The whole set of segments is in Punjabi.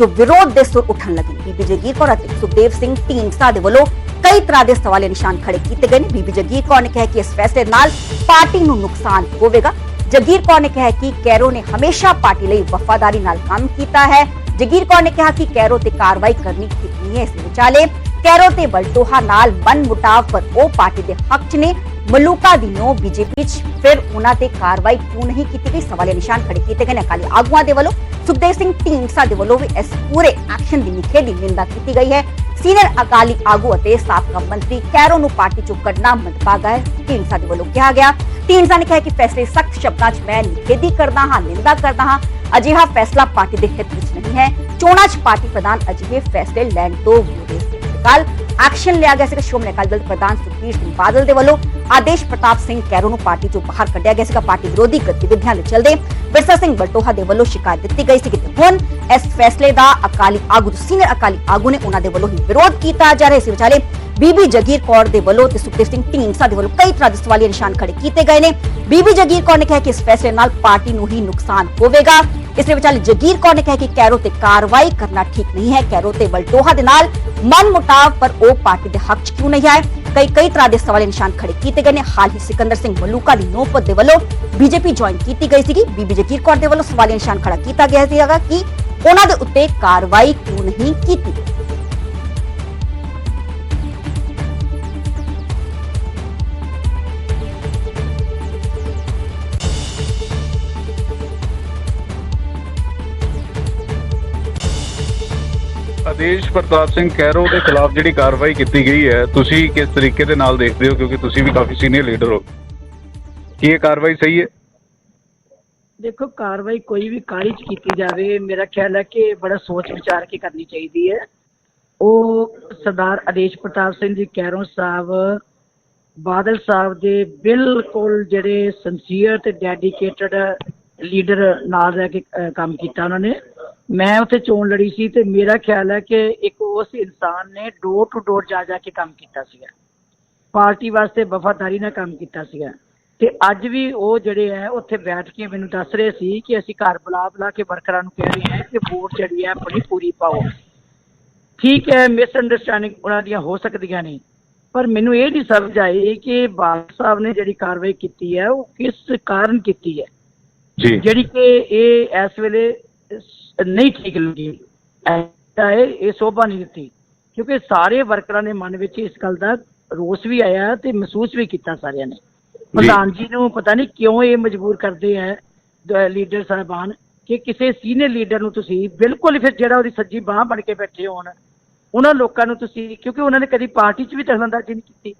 ਜੋ ਵਿਰੋਧ ਦੇ ਸੁਰ ਉੱਠਣ ਲੱਗੇ ਬੀਬੀ ਜਗੀਰ ਕੌਰ ਅਤੇ ਸੁਖਦੇਵ ਸਿੰਘ ਢੀਂਡਸਾ ਦੇ ਵੱਲੋਂ ਕਈ ਤਰ੍ਹਾਂ ਦੇ ਸਵਾਲੇ ਨਿਸ਼ਾਨ ਖੜੇ ਕੀਤੇ ਗਏ ਨੇ। ਬੀਬੀ ਜਗੀਰ ਕੌਰ ਨੇ ਕਿਹਾ ਕਿ ਇਸ ਫੈਸਲੇ ਨਾਲ ਪਾਰਟੀ ਨੂੰ ਨੁਕਸਾਨ ਹੋਵੇਗਾ। ਜਗੀਰ ਕੌਰ ਨੇ ਕਿਹਾ ਕਿ ਕੈਰੋ ਨੇ ਹਮੇਸ਼ਾ ਪਾਰਟੀ ਲਈ ਵਫਾਦਾਰੀ ਨਾਲ ਕੰਮ ਕੀਤਾ ਹੈ। ਜਗੀਰ ਕੌਰ ਨੇ ਕਿਹਾ ਕਿ ਕੈਰੋ ਤੇ ਕਾਰਵਾਈ ਕਰਨੀ ਠੀਕ ਹੈ। ਇਸ ਵਿਚਾਲੇ ਕੈਰੋ ਤੇ ਬਲਟੋਹਾ ਨਾਲ ਮਨ ਮੁਟਾਵ ਪਰ ਉਹ ਪਾਰਟੀ ਦੇ ਹੱਕ 'ਚ ਨੇ। ਮਲੂਕਾ ਦੀ ਨੋ ਬੀਜੇਪੀ 'ਚ ਫਿਰ ਉਹਨਾਂ ਤੇ ਕਾਰਵਾਈ ਕਿਉਂ ਨਹੀਂ ਕੀਤੀ ਗਈ? ਸਵਾਲੇ ਨਿਸ਼ਾਨ ਖੜੇ ਕੀਤੇ ਗਏ ਨੇ। ਅਕਾਲੀ ਆਗੂਆਂ ਦੇ ਵੱਲੋਂ ਸੁਖਦੇਵ ਸਿੰਘ ਢੀਂਡਸਾ ਦੇ ਵੱਲੋਂ ਵੀ ਇਸ ਪੂਰੇ ਐਕਸ਼ਨ ਦੀ ਨਿਖੇਧੀ ਨਿੰਦਾ ਕੀਤੀ ਗਈ ਹੈ। ਸੀਨੀਅਰ ਅਕਾਲੀ ਆਗੂ ਅਤੇ ਸਾਬਕਾ ਮੰਤਰੀ ਕੈਰੋ ਨੂੰ ਪਾਰਟੀ ਚੋਂ ਕੱਢਣਾ ਮੰਦਭਾਗਾ ਹੈ, ਢੀਂਡਸਾ ਦੇ ਵੱਲੋਂ ਕਿਹਾ ਗਿਆ। ਢੀਂਡਸਾ ਨੇ ਕਿਹਾ ਕਿ ਫੈਸਲੇ ਸਖਤ ਸ਼ਬਦਾਂ 'ਚ ਮੈਂ ਨਿਖੇਧੀ ਕਰਦਾ ਹਾਂ, ਨਿੰਦਾ ਕਰਦਾ ਹਾਂ। ਅਜਿਹਾ ਫੈਸਲਾ ਪਾਰਟੀ ਦੇ ਹਿੱਤ ਵਿੱਚ ਨਹੀਂ ਹੈ। ਚੋਣਾਂ 'ਚ ਪਾਰਟੀ ਪ੍ਰਧਾਨ ਅਜਿਹੇ ਫੈਸਲੇ ਲੈਣ ਤੋਂ ਮੁੜੇ ਕੱਲ ਐਕਸ਼ਨ ਲਿਆ ਗਿਆ ਸੀਗਾ ਸ਼੍ਰੋਮਣੀ ਅਕਾਲੀ ਦਲ ਪ੍ਰਧਾਨ ਸੁਖਬੀਰ ਸਿੰਘ ਬਾਦਲ ਦੇ ਵੱਲੋਂ ਆਦੇਸ਼ ਪ੍ਰਤਾਪ ਸਿੰਘ ਕੈਰੋ ਨੂੰ ਪਾਰਟੀ ਚੋਂ ਬਾਹਰ ਕੱਢਿਆ ਗਿਆ ਸੀਗਾ। ਪਾਰਟੀ ਵਿਰੋਧੀ ਗਤੀਵਿਧੀਆਂ ਦੇ ਚਲਦੇ ਬਿਰਸਾ ਸਿੰਘ ਬਲਟੋਹਾ ਦੇ ਵੱਲੋਂ ਸ਼ਿਕਾਇਤ ਦਿੱਤੀ ਗਈ ਸੀ ਕਿ ਹੁਣ ਇਸ ਫੈਸਲੇ ਦਾ ਅਕਾਲੀ ਆਗੂ, ਸੀਨੀਅਰ ਅਕਾਲੀ ਆਗੂ ਨੇ ਉਹਨਾਂ ਦੇ ਵੱਲੋਂ ਹੀ ਵਿਰੋਧ ਕੀਤਾ ਜਾ ਰਿਹਾ ਸੀ ਵਿਚਾਲੇ ਬੀਬੀ ਜਗੀਰ ਕੌਰ ਦੇ ਵੱਲੋਂ ਤੇ ਸੁਖਦੇਵ ਸਿੰਘ ਢੀਂਡਸਾ ਦੇ ਵੱਲੋਂ ਕਈ ਤਰ੍ਹਾਂ ਦੇ ਸਵਾਲੀਆ ਨਿਸ਼ਾਨ ਖੜੇ ਕੀਤੇ ਗਏ ਨੇ। ਬੀਬੀ ਜਗੀਰ ਕੌਰ ਨੇ ਕਿਹਾ ਕਿ ਇਸ ਫੈਸਲੇ ਨਾਲ ਪਾਰਟੀ ਨੂੰ ਹੀ ਨੁਕਸਾਨ ਹੋਵੇਗਾ। ਇਸ ਦੇ ਵਿਚਾਲੇ ਜਗੀਰ ਕੌਰ ਨੇ ਕਿਹਾ ਕਿ ਕੈਰੋ ਤੇ ਕਾਰਵਾਈ ਕਰਨਾ ਠੀਕ ਨਹੀਂ ਹੈ। ਕੈਰੋ ਤੇ ਬਲਟੋਹਾ ਦੇ ਨਾਲ ਮਨ ਮੁਟਾਵ ਪਰ ਉਹ ਪਾਰਟੀ ਦੇ ਹੱਕ 'ਚ ਕਿਉਂ ਨਹੀਂ ਆਏ? ਕਈ ਕਈ ਤਰ੍ਹਾਂ ਦੇ ਸਵਾਲ ਨਿਸ਼ਾਨ ਖੜੇ ਕੀਤੇ ਗਏ ਨੇ। ਹਾਲ ਹੀ ਸਿਕੰਦਰ ਸਿੰਘ ਮਲੂਕਾ ਦੀ ਨੋਪਤ ਦੇ ਵੱਲੋਂ ਬੀਜੇਪੀ ਜੁਆਇਨ ਕੀਤੀ ਗਈ ਸੀਗੀ। ਬੀਬੀ ਜਗੀਰ ਕੌਰ ਦੇ ਵੱਲੋਂ ਸਵਾਲ ਨਿਸ਼ਾਨ ਖੜਾ ਕੀਤਾ ਗਿਆ ਸੀਗਾ ਕਿ ਉਹਨਾਂ ਦੇ ਉੱਤੇ ਕਾਰਵਾਈ ਕਿਉਂ ਨਹੀਂ ਕੀਤੀ ਆਦੇਸ਼ ਪ੍ਰਤਾਪ ਸਿੰਘ ਕੈਰੋ ਦੇ ਖਿਲਾਫ ਜਿਹੜੀ ਕਾਰਵਾਈ ਕੀਤੀ ਗਈ ਹੈ, ਤੁਸੀਂ ਕਿਸ ਤਰੀਕੇ ਦੇ ਨਾਲ ਦੇਖਦੇ ਹੋ? ਕਿਉਂਕਿ ਤੁਸੀਂ ਵੀ ਕਾਫੀ ਸੀਨੀਅਰ ਲੀਡਰ ਹੋ। ਕੀ ਇਹ ਕਾਰਵਾਈ ਸਹੀ ਹੈ? ਦੇਖੋ, ਕਾਰਵਾਈ ਕੋਈ ਵੀ ਕਾਹਲੀ ਚ ਕੀਤੀ ਜਾਵੇ, ਮੇਰਾ ਖਿਆਲ ਹੈ ਕਿ ਬੜਾ ਸੋਚ ਵਿਚਾਰ ਕੇ ਕਰਨੀ ਚਾਹੀਦੀ ਹੈ। ਉਹ ਸਰਦਾਰ ਆਦੇਸ਼ ਪ੍ਰਤਾਪ ਸਿੰਘ ਜੀ ਕੈਰੋਂ ਸਾਹਿਬ, ਬਾਦਲ ਸਾਹਿਬ ਦੇ ਬਿਲਕੁਲ ਜਿਹੜੇ ਸਿੰਸੀਅਰ ਤੇ ਡੈਡੀਕੇਟਡ ਲੀਡਰ ਨਾਲ ਰਹਿ ਕੇ ਕੰਮ ਕੀਤਾ ਉਹਨਾਂ ਨੇ। ਮੈਂ ਉੱਥੇ ਚੋਣ ਲੜੀ ਸੀ ਤੇ ਮੇਰਾ ਖਿਆਲ ਹੈ ਕਿ ਇੱਕ ਉਸ ਇਨਸਾਨ ਨੇ ਡੋਰ ਟੂ ਡੋਰ ਜਾ ਜਾ ਕੇ ਕੰਮ ਕੀਤਾ ਸੀਗਾ। ਪਾਰਟੀ ਵਾਸਤੇ ਵਫਾਦਾਰੀ ਨਾਲ ਕੰਮ ਕੀਤਾ ਸੀਗਾ। ਤੇ ਅੱਜ ਵੀ ਉਹ ਜਿਹੜੇ ਹੈ ਉੱਥੇ ਬੈਠ ਕੇ ਮੈਨੂੰ ਦੱਸ ਰਹੇ ਸੀ ਕਿ ਅਸੀਂ ਘਰ ਬੁਲਾ ਬੁਲਾ ਕੇ ਵਰਕਰਾਂ ਨੂੰ ਕਹਿ ਰਹੇ ਹਾਂ ਕਿ ਵੋਟ ਜਿਹੜੀ ਹੈ ਆਪਣੀ ਪੂਰੀ ਪਾਓ। ਠੀਕ ਹੈ ਮਿਸ ਅੰਡਰਸਟੈਂਡਿੰਗ ਉਹਨਾਂ ਦੀਆਂ ਹੋ ਸਕਦੀਆਂ ਨੇ ਪਰ ਮੈਨੂੰ ਇਹ ਨਹੀਂ ਸਮਝ ਆਈ ਕਿ ਬਾਲ ਸਾਹਿਬ ਨੇ ਜਿਹੜੀ ਕਾਰਵਾਈ ਕੀਤੀ ਹੈ ਉਹ ਕਿਸ ਕਾਰਨ ਕੀਤੀ ਹੈ? ਜੀ। ਜਿਹੜੀ ਕਿ ਇਹ ਇਸ ਵੇਲੇ ਨਹੀਂ ਠੀਕ ਲੱਗੀ। ਐਸਾ ਹੈ ਇਹ ਸੋਭਾ ਨਹੀਂ ਦਿੱਤੀ। ਕਿਉਂਕਿ ਸਾਰੇ ਵਰਕਰਾਂ ਦੇ ਮਨ ਵਿੱਚ ਇਸ ਗੱਲ ਦਾ ਰੋਸ ਵੀ ਆਇਆ ਤੇ ਮਹਿਸੂਸ ਵੀ ਕੀਤਾ ਸਾਰਿਆਂ ਨੇ। ਪ੍ਰਧਾਨ ਜੀ ਨੂੰ ਪਤਾ ਨਹੀਂ ਕਿਉਂ ਇਹ ਮਜਬੂਰ ਕਰਦੇ ਦ- ਲੀਡਰ ਸਾਹਿਬਾਨ ਕਿ ਕਿਸੇ ਸੀਨੀਅਰ ਲੀਡਰ ਨੂੰ ਤੁਸੀਂ ਬਿਲਕੁਲ ਫਿਰ ਜਿਹੜਾ ਉਹਦੀ ਸੱਜੀ ਬਾਹ ਬਣ ਕੇ ਬੈਠੇ ਹੋਣ ਉਹਨਾਂ ਲੋਕਾਂ ਨੂੰ ਤੁਸੀਂ ਕਿਉਂਕਿ ਉਹਨਾਂ ਨੇ ਕਦੀ ਪਾਰਟੀ 'ਚ ਵੀ ਦਖਲਅੰਦਾਜ਼ੀ ਨਹੀਂ ਕੀਤੀ।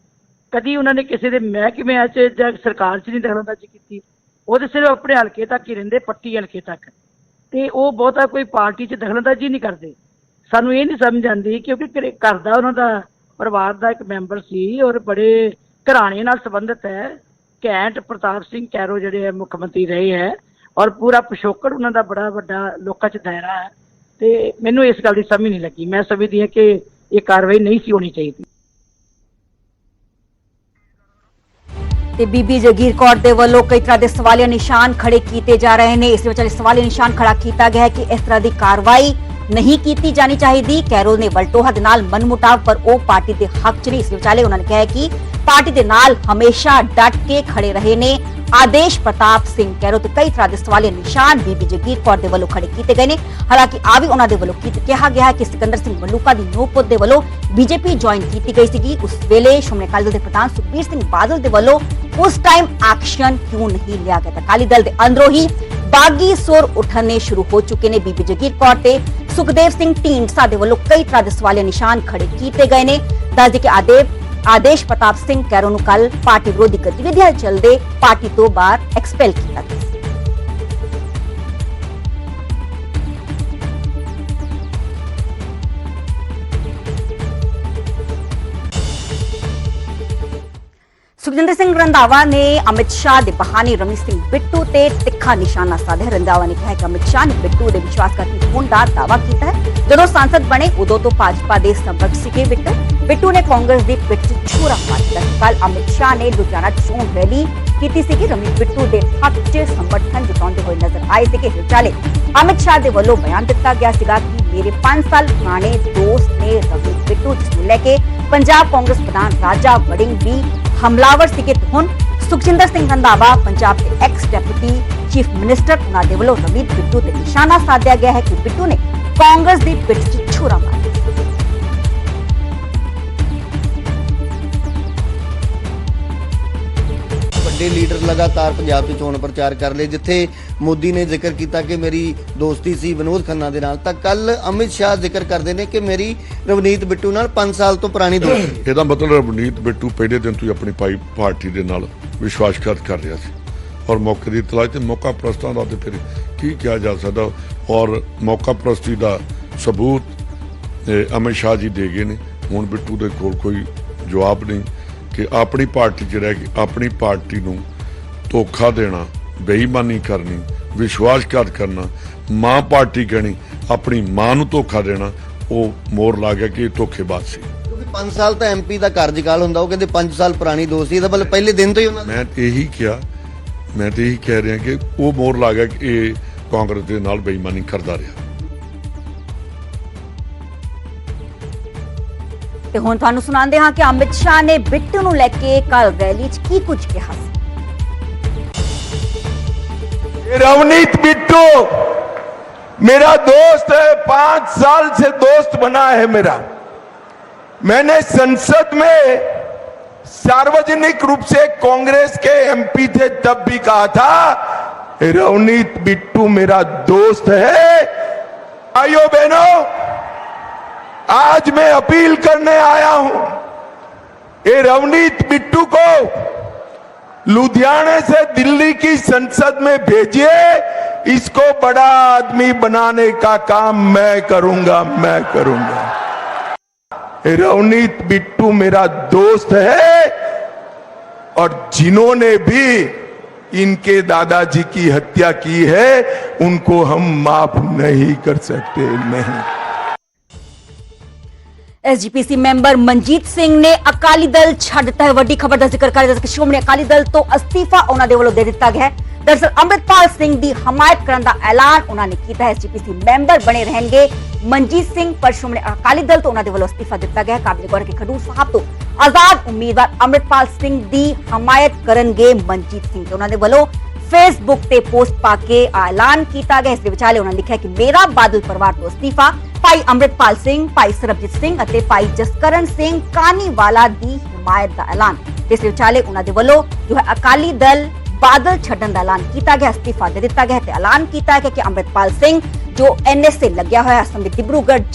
ਕਦੀ ਉਹਨਾਂ ਨੇ ਕਿਸੇ ਦੇ ਮਹਿਕਮਿਆਂ 'ਚ ਜਾਂ ਸਰਕਾਰ 'ਚ ਨਹੀਂ ਦਖਲਅੰਦਾਜ਼ੀ ਕੀਤੀ। ਉਹ ਤੇ ਸਿਰਫ ਆਪਣੇ ਹਲਕੇ ਤੱਕ ਹੀ ਰਹਿੰਦੇ ਪੱਟੀ ਹਲਕੇ ਤੱਕ। ਤੇ ਉਹ ਬਹੁਤਾ ਕੋਈ ਪਾਰਟੀ 'ਚ ਦਖਲ ਦਖਲਅੰਦਾਜ਼ੀ ਨਹੀਂ ਕਰਦੇ। ਸਾਨੂੰ ਇਹ ਨਹੀਂ ਸਮਝ ਆਉਂਦੀ ਕਿਉਂਕਿ ਘਰੇ- ਘਰ ਦਾ ਉਹਨਾਂ ਦਾ ਪਰਿਵਾਰ ਦਾ ਇੱਕ ਮੈਂਬਰ ਸੀ ਔਰ ਬੜੇ ਘਰਾਣੇ ਨਾਲ ਸੰਬੰਧਿਤ ਹੈ। ਘੈਂਟ ਪ੍ਰਤਾਪ ਸਿੰਘ ਕੈਰੋ ਜਿਹੜੇ ਹੈ ਮੁੱਖ ਮੰਤਰੀ ਰਹੇ ਹੈ ਔਰ ਪੂਰਾ ਪਿਛੋਕੜ ਉਹਨਾਂ ਦਾ ਬੜਾ ਵੱਡਾ ਲੋਕਾਂ 'ਚ ਦਾਇਰਾ ਹੈ। ਤੇ ਮੈਨੂੰ ਇਸ ਗੱਲ ਦੀ ਸਮਝ ਨਹੀਂ ਲੱਗੀ। ਮੈਂ ਸਮਝਦੀ ਹਾਂ ਕਿ ਇਹ ਕਾਰਵਾਈ ਨਹੀਂ ਸੀ ਹੋਣੀ ਚਾਹੀਦੀ। ਤੇ ਬੀਬੀ ਜਗੀਰ ਕੌਰ ਦੇ ਵੱਲੋਂ ਕਈ ਤਰ੍ਹਾਂ ਦੇ ਸਵਾਲੀਆ ਨਿਸ਼ਾਨ ਖੜੇ ਕੀਤੇ ਜਾ ਰਹੇ ਨੇ। ਇਸ ਵਿਚਾਲੇ ਸਵਾਲੀਆ ਨਿਸ਼ਾਨ ਖੜਾ ਕੀਤਾ ਗਿਆ ਹੈ ਕਿ ਇਸ ਤਰ੍ਹਾਂ ਦੀ ਕਾਰਵਾਈ ਨਹੀਂ ਕੀਤੀ ਜਾਣੀ ਚਾਹੀਦੀ। ਕੈਰੋਲ ਨੇ ਵਲਟੋਹਾ ਦੇ ਨਾਲ ਮਨਮੁਟਾਵ, ਪਰ ਉਹ ਪਾਰਟੀ ਦੇ ਹੱਕ 'ਚ ਨਹੀਂ। ਇਸ ਵਿਚਾਲੇ ਉਹਨਾਂ ਨੇ ਕਿਹਾ ਕਿ ਪਾਰਟੀ ਦੇ ਨਾਲ ਹਮੇਸ਼ਾ ਡਟ ਕੇ ਖੜੇ ਰਹੇ ਨੇ। ਆਦੇਸ਼ ਪ੍ਰਤਾਪ ਸਿੰਘ ਕੈਰੋ ਤੇ ਕਈ ਤਰ੍ਹਾਂ ਦੇ ਸਵਾਲੀਆ ਨਿਸ਼ਾਨ ਬੀਬੀ ਜਗੀਰ ਕੌਰ ਦੇ ਵੱਲੋਂ ਖੜੇ ਕੀਤੇ ਗਏ ਨੇ ਹਾਲਾਂਕਿ ਆ ਵੀ ਉਹਨਾਂ ਦੇ ਵੱਲੋਂ ਕਿਹਾ ਗਿਆ ਹੈ ਕਿ ਸਿਕੰਦਰ ਸਿੰਘ ਮਲੂਕਾ ਦੀ ਨੋਪਤ ਦੇ ਵੱਲੋਂ ਬੀਜੇਪੀ ਜੁਆਇਨ ਕੀਤੀ ਗਈ ਸੀਗੀ ਉਸ ਵੇਲੇ ਸ਼੍ਰੋਮਣੀ ਅਕਾਲੀ ਦਲ ਦੇ ਪ੍ਰਧਾਨ ਸੁਖਬੀਰ ਸਿੰਘ ਬਾਦਲ ਦੇ ਵੱਲੋਂ ਉਸ ਟਾਈਮ ਐਕਸ਼ਨ ਕਿਉਂ ਨਹੀਂ ਲਿਆ ਗਿਆ ਤਾਂ ਅਕਾਲੀ ਦਲ ਦੇ ਅੰਦਰੋਂ ਹੀ ਬਾਗੀ ਸੁਰ ਉਠਣੇ ਸ਼ੁਰੂ ਹੋ ਚੁੱਕੇ ਨੇ ਬੀਬੀ ਜਗੀਰ ਕੌਰ ਤੇ ਸੁਖਦੇਵ ਸਿੰਘ ਢੀਂਡਸਾ ਦੇ ਵੱਲੋਂ ਕਈ ਤਰ੍ਹਾਂ ਦੇ ਸਵਾਲੀਆ ਨਿਸ਼ਾਨ ਖੜੇ ਕੀਤੇ ਗਏ ਨੇ ਦੱਸਦੇ ਕਿ ਆਦੇਵ ਆਦੇਸ਼ ਪ੍ਰਤਾਪ ਸਿੰਘ ਕੈਰੋ ਨੂੰ ਕੱਲ ਪਾਰਟੀ ਵਿਰੋਧੀ ਗਤੀਵਿਧੀਆਂ ਦੇ ਪਾਰਟੀ ਤੋਂ ਬਾਹਰ ਐਕਸਪੈਲ ਕੀਤਾ ਗਿਆ ਸੁਖਜਿੰਦਰ ਸਿੰਘ ਰੰਧਾਵਾ ਨੇ ਅਮਿਤ ਸ਼ਾਹ ਦੇ ਬਹਾਨੇ ਰਮੀ ਸਿੰਘ ਬਿੱਟੂ ਤੇ ਤਿੱਖਾ ਨਿਸ਼ਾਨਾ ਸਾਧਿਆ। ਰੰਧਾਵਾ ਨੇ ਕਿਹਾ ਕਿ ਅਮਿਤ ਸ਼ਾਹ ਨੇ ਬਿੱਟੂ ਦੇ ਵਿਸ਼ਵਾਸਘਾਤੀ ਹੋਣ ਦਾ ਦਾਅਵਾ ਕੀਤਾ ਜਦੋਂ ਸੰਸਦ ਬਣੇ, ਉਦੋਂ ਤੋਂ ਭਾਜਪਾ ਦੇ ਸੰਪਰਕ ਸੀਗੇ ਬਿੱਟੂ ਬਿੱਟੂ ਨੇ ਕਾਂਗਰਸ ਦੀ ਪਿੱਠ 'ਚ ਛੁਰਾ ਮਾਰਿਆ ਕੱਲ ਅਮਿਤ ਸ਼ਾਹ ਨੇ ਲੁਧਿਆਣਾ ਚੋਣ ਰੈਲੀ ਕੀਤੀ ਸੀ ਕਿ ਰਮੀ ਬਿੱਟੂ ਦੇ ਹੱਕ 'ਚ ਸਮਰਥਨ ਜਤਾਉਂਦੇ ਹੋਏ ਨਜ਼ਰ ਆਏ ਸੀ ਕਿ ਵਿਚਾਲੇ ਅਮਿਤ ਸ਼ਾਹ ਦੇ ਵੱਲੋਂ ਬਿਆਨ ਦਿੱਤਾ ਗਿਆ ਸੀਗਾ ਕਿ ਮੇਰੇ 5 ਸਾਲ ਪੁਰਾਣੇ ਦੋਸਤ ਨੇ ਰਵੀ ਬਿੱਟੂ ਨੂੰ ਲੈ ਕੇ ਪੰਜਾਬ ਕਾਂਗਰਸ ਪ੍ਰਧਾਨ ਰਾਜਾ ਵੜਿੰਗ ਵੀ ਹਮਲਾਵਰ ਸੀਗੇ। ਹੁਣ ਸੁਖਜਿੰਦਰ ਸਿੰਘ ਰੰਧਾਵਾ, ਪੰਜਾਬ ਦੇ ਐਕਸ ਡਿਪਟੀ ਚੀਫ ਮਿਨਿਸਟਰ ਉਹਨਾਂ ਦੇ ਵੱਲੋਂ ਰਵੀ ਬਿੱਟੂ ਤੇ ਨਿਸ਼ਾਨਾ ਸਾਧਿਆ ਗਿਆ ਹੈ ਕਿ ਬਿੱਟੂ ਨੇ ਕਾਂਗਰਸ ਦੀ ਪਿੱਠ 'ਚ ਛੁਰਾ ਲਗਾਤਾਰ ਪੰਜਾਬ 'ਚ ਚੋਣ ਪ੍ਰਚਾਰ ਕਰ ਲਏ, ਜਿੱਥੇ ਮੋਦੀ ਨੇ ਜ਼ਿਕਰ ਕੀਤਾ ਕਿ ਮੇਰੀ ਦੋਸਤੀ ਸੀ ਵਿਨੋਦ ਖੰਨਾ ਦੇ ਨਾਲ। ਤਾਂ ਕੱਲ ਅਮਿਤ ਸ਼ਾਹ ਜ਼ਿਕਰ ਕਰਦੇ ਨੇ ਕਿ ਮੇਰੀ ਰਵਨੀਤ ਬਿੱਟੂ ਨਾਲ 5 ਸਾਲ ਤੋਂ ਪੁਰਾਣੀ ਦੋਸਤੀ ਇਹਦਾ ਮਤਲਬ ਰਵਨੀਤ ਬਿੱਟੂ ਪਹਿਲੇ ਦਿਨ ਤੋਂ ਹੀ ਆਪਣੀ ਪਾਈ ਪਾਰਟੀ ਦੇ ਨਾਲ ਵਿਸ਼ਵਾਸਘਾਤ ਕਰ ਰਿਹਾ ਸੀ। ਔਰ ਮੌਕੇ ਦੀ ਤਲਾਸ਼ ਤੇ ਮੌਕਾ ਪ੍ਰਸਤਾਂ ਦਾ ਤੇ ਫਿਰ ਕੀ ਕਿਹਾ ਜਾ ਸਕਦਾ? ਔਰ ਮੌਕਾ ਪ੍ਰਸਤੀ ਦਾ ਸਬੂਤ ਅਮਿਤ ਸ਼ਾਹ ਜੀ ਦੇ ਗਏ ਨੇ। ਹੁਣ ਬਿੱਟੂ ਦੇ ਕੋਲ ਕੋਈ ਜਵਾਬ ਨਹੀਂ ਕਿ ਆਪਣੀ ਪਾਰਟੀ ਜਿਹੜਾ ਰਹਿ ਆਪਣੀ ਪਾਰਟੀ ਨੂੰ ਧੋਖਾ ਦੇਣਾ ਬੇਈਮਾਨੀ ਕਰਨੀ ਵਿਸ਼ਵਾਸਘਾਤ ਕਰਨਾ ਮਾਂ ਪਾਰਟੀ ਕਹਿਣੀ ਆਪਣੀ ਮਾਂ ਨੂੰ ਧੋਖਾ ਦੇਣਾ ਉਹ ਮੋਰ ਲਾ ਗਿਆ ਕਿ ਇਹ ਧੋਖੇਬਾਜ਼ ਸੀ। ਕਿਉਂਕਿ 5 ਸਾਲ ਤਾਂ ਐਮਪੀ ਦਾ ਕਾਰਜਕਾਲ ਹੁੰਦਾ ਉਹ ਕਹਿੰਦੇ 5 ਸਾਲ ਪੁਰਾਣੀ ਦੋਸਤੀ ਇਹਦਾ ਮਤਲਬ ਪਹਿਲੇ ਦਿਨ ਤੋਂ ਹੀ ਉਹਨਾਂ ਮੈਂ ਤੇ ਇਹੀ ਕਿਹਾ ਮੈਂ ਤੇ ਇਹੀ ਕਹਿ ਰਿਹਾ ਕਿ ਉਹ ਮੋਰ ਲਾ ਗਿਆ ਕਿ ਇਹ ਕਾਂਗਰਸ ਦੇ ਨਾਲ ਬੇਈਮਾਨੀ ਕਰਦਾ ਰਿਹਾ। ਤੇ ਹੁਣ ਤੁਹਾਨੂੰ ਸੁਣਾਉਂਦੇ ਹਾਂ ਕਿ ਅਮਿਤ ਸ਼ਾਹ ਨੇ ਬਿੱਟੂ ਨੂੰ ਲੈ ਕੇ ਕੱਲ ਰੈਲੀ 'ਚ ਕੀ ਕੁਝ ਕਿਹਾ ਸੀ। रवनीत बिट्टू, मेरा दोस्त है, पाँच साल से दोस्त बना है मेरा। मैंने संसद में सार्वजनिक रूप से कांग्रेस के एमपी थे, तब भी कहा था, रवनीत बिट्टू मेरा दोस्त है। आइयो बहनों, आज मैं अपील करने आया हूँ, ये रवनीत बिट्टू को लुधियाने से दिल्ली की संसद में भेजिए, इसको बड़ा आदमी बनाने का काम मैं करूँगा मैं करूँगा। रवनीत बिट्टू मेरा दोस्त है, और जिन्होंने भी इनके दादाजी की हत्या की है, उनको हम माफ़ नहीं कर सकते, नहीं। ਐਸਜੀਪੀਸੀ ਮੈਂਬਰ ਮਨਜੀਤ ਸਿੰਘ ਨੇ ਅਕਾਲੀ ਦਲ ਛੱਡ ਦਿੱਤਾ ਹੈ ਵੱਡੀ ਖਬਰ ਦਾ ਜ਼ਿਕਰ ਕਰ ਰਿਹਾ ਕਿ ਸ਼੍ਰੋਮਣੀ ਅਕਾਲੀ ਦਲ ਤੋਂ ਅਸਤੀਫਾ ਉਹਨਾਂ ਦੇ ਵੱਲੋਂ ਦੇ ਦਿੱਤਾ ਗਿਆ ਹੈ ਦਰਅਸਲ ਅੰਮ੍ਰਿਤਪਾਲ ਸਿੰਘ ਦੀ ਹਮਾਇਤ ਕਰਨ ਦਾ ਐਲਾਨ ਉਹਨਾਂ ਨੇ ਕੀਤਾ ਹੈ ਐਸਜੀਪੀਸੀ ਮੈਂਬਰ ਬਣੇ ਰਹਿਣਗੇ ਮਨਜੀਤ ਸਿੰਘ ਪਰ ਸ਼੍ਰੋਮਣੀ ਅਕਾਲੀ ਦਲ ਤੋਂ ਉਹਨਾਂ ਦੇ ਵੱਲੋਂ ਅਸਤੀਫਾ ਦਿੱਤਾ ਗਿਆ ਹੈ ਕਾਬਿਲ ਗੌਰ ਹੈ ਕਿ ਖਡੂਰ ਸਾਹਿਬ ਤੋਂ ਆਜ਼ਾਦ ਉਮੀਦਵਾਰ ਅੰਮ੍ਰਿਤਪਾਲ ਸਿੰਘ ਦੀ ਹਮਾਇਤ ਕਰਨਗੇ ਮਨਜੀਤ ਸਿੰਘ ਤੇ ਉਹਨਾਂ ਦੇ ਵੱਲੋਂ ਫੇਸਬੁੱਕ ਤੇ ਪੋਸਟ ਪਾ ਕੇ ਐਲਾਨ ਕੀਤਾ ਗਿਆ। ਇਸ ਦੇ ਵਿਚਾਲੇ ਉਹਨਾਂ ਲਿਖਿਆ ਕਿ ਮੇਰਾ ਬਾਦਲ ਪਰਿਵਾਰ ਤੋਂ ਅਸਤੀਫਾ, ਭਾਈ ਅੰਮ੍ਰਿਤਪਾਲ ਸਿੰਘ, ਭਾਈ ਸਰਬਜੀਤ ਸਿੰਘ ਅਤੇ ਭਾਈ ਜਸਕਰਨ ਸਿੰਘ ਕਾਨੀਵਾਲਾ ਦੀ ਹਮਾਇਤ ਦਾ ਐਲਾਨ। ਇਸ ਵਿਚਾਲੇ ਉਹਨਾਂ ਦੇ ਵੱਲੋਂ ਜੋ ਹੈ ਅਕਾਲੀ ਦਲ ਬਾਦਲ ਛੱਡਣ ਦਾ ਐਲਾਨ ਕੀਤਾ ਗਿਆ, ਅਸਤੀਫਾ ਦੇ ਦਿੱਤਾ ਗਿਆ ਤੇ ਐਲਾਨ ਕੀਤਾ ਗਿਆ ਕਿ ਅੰਮ੍ਰਿਤਪਾਲ ਸਿੰਘ ਜੋ ਐਨਐਸਏ ਲੱਗਿਆ ਹੋਇਆ ਹੈ ਅਸਮ ਦੇ ਡਿਬਰੂਗੜ੍ਹ